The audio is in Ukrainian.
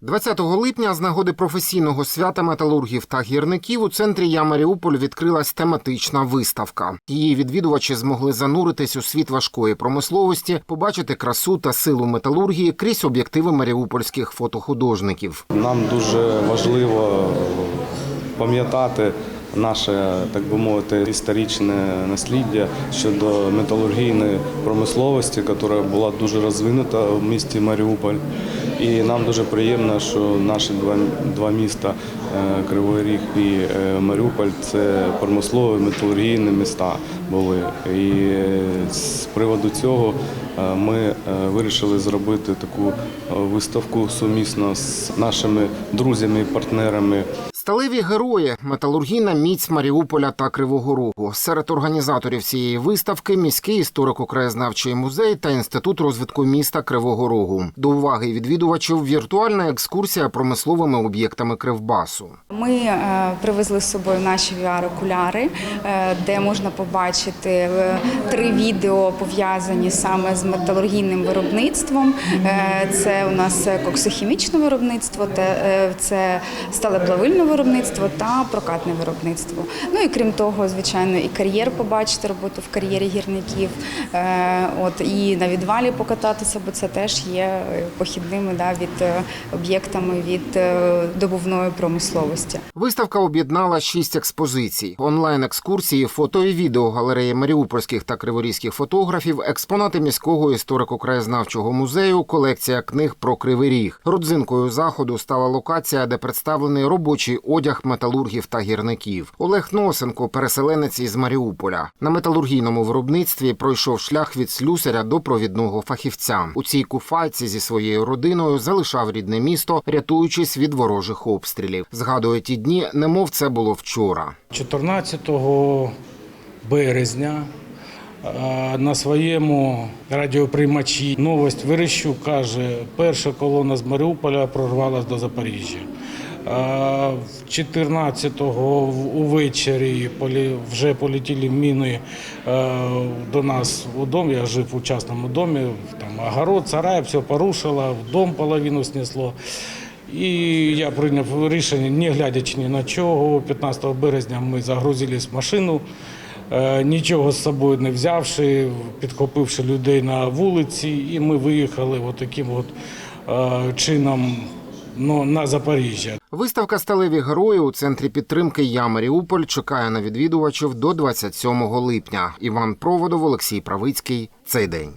20 липня з нагоди професійного свята металургів та гірників у центрі Я Маріуполь відкрилась тематична виставка. Її відвідувачі змогли зануритись у світ важкої промисловості, побачити красу та силу металургії крізь об'єктиви маріупольських фотохудожників. Нам дуже важливо пам'ятати наше, так би мовити, історичне насліддя щодо металургійної промисловості, яка була дуже розвинута в місті Маріуполь. І нам дуже приємно, що наші два, два міста е, Кривий Ріг і е, Маріуполь це промислові металургійні міста були. І е, з приводу цього ми вирішили зробити таку виставку сумісно з нашими друзями і партнерами. Сталеві герої, металургійна міць Маріуполя та Кривого Рогу. Серед організаторів цієї виставки міський історико-краєзнавчий музей та інститут розвитку міста Кривого Рогу. До уваги відвідувачів віртуальна екскурсія промисловими об'єктами Кривбасу. Ми е, привезли з собою наші VR-окуляри, е, де можна побачити е, три відео пов'язані саме з металургійним виробництвом. Це у нас коксохімічне виробництво, це сталеплавильне виробництво та прокатне виробництво. Ну і крім того, звичайно, і кар'єр побачити роботу в кар'єрі гірників, е, от і на відвалі покататися, бо це теж є похідними да, від е, об'єктами від е, добувної промисловості. Виставка об'єднала шість експозицій: онлайн-екскурсії, фото і відео галереї маріупольських та криворізьких фотографів, експонати міського історико-краєзнавчого музею, колекція книг про кривий ріг. Родзинкою заходу стала локація, де представлений робочий одяг металургів та гірників. Олег Носенко, переселенець із Маріуполя. На металургійному виробництві пройшов шлях від слюсаря до провідного фахівця. У цій куфайці зі своєю родиною залишав рідне місто, рятуючись від ворожих обстрілів. Згадує ті дні, немов це було вчора. 14 березня на своєму радіоприймачі новость Верещук каже, перша колона з Маріуполя прорвалась до Запоріжжя. Е, 14-го увечері вже полетіли міни е, до нас у дом. Я жив у частному домі, там огород, сарай, все порушило, в дом половину снесло. І я прийняв рішення, не глядячи ні на чого. 15 березня ми загрузились в машину, е, нічого з собою не взявши, підхопивши людей на вулиці, і ми виїхали от таким от е, чином ну, на Запоріжжя. Виставка Сталеві герої у центрі підтримки Я Маріуполь чекає на відвідувачів до 27 липня. Іван Проводов, Олексій Правицький. Цей день.